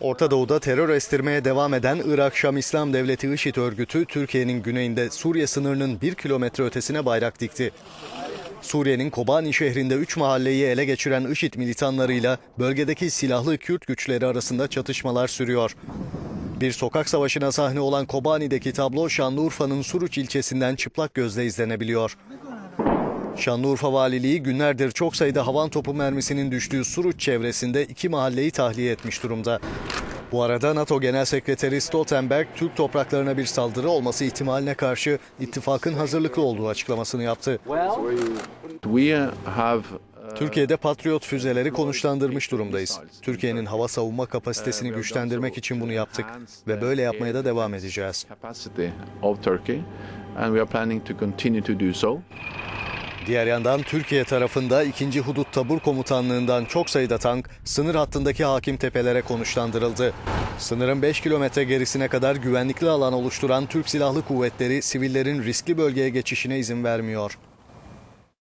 Orta Doğu'da terör estirmeye devam eden Irak Şam İslam Devleti IŞİD örgütü Türkiye'nin güneyinde Suriye sınırının bir kilometre ötesine bayrak dikti. Suriye'nin Kobani şehrinde 3 mahalleyi ele geçiren IŞİD militanlarıyla bölgedeki silahlı Kürt güçleri arasında çatışmalar sürüyor. Bir sokak savaşına sahne olan Kobani'deki tablo Şanlıurfa'nın Suruç ilçesinden çıplak gözle izlenebiliyor. Şanlıurfa Valiliği günlerdir çok sayıda havan topu mermisinin düştüğü Suruç çevresinde iki mahalleyi tahliye etmiş durumda. Bu arada NATO Genel Sekreteri Stoltenberg, Türk topraklarına bir saldırı olması ihtimaline karşı ittifakın hazırlıklı olduğu açıklamasını yaptı. Have Türkiye'de Patriot füzeleri konuşlandırmış durumdayız. Türkiye'nin hava savunma kapasitesini güçlendirmek için bunu yaptık ve böyle yapmaya da devam edeceğiz. Diğer yandan Türkiye tarafında 2. Hudut Tabur Komutanlığından çok sayıda tank sınır hattındaki hakim tepelere konuşlandırıldı. Sınırın 5 kilometre gerisine kadar güvenlikli alan oluşturan Türk Silahlı Kuvvetleri sivillerin riskli bölgeye geçişine izin vermiyor.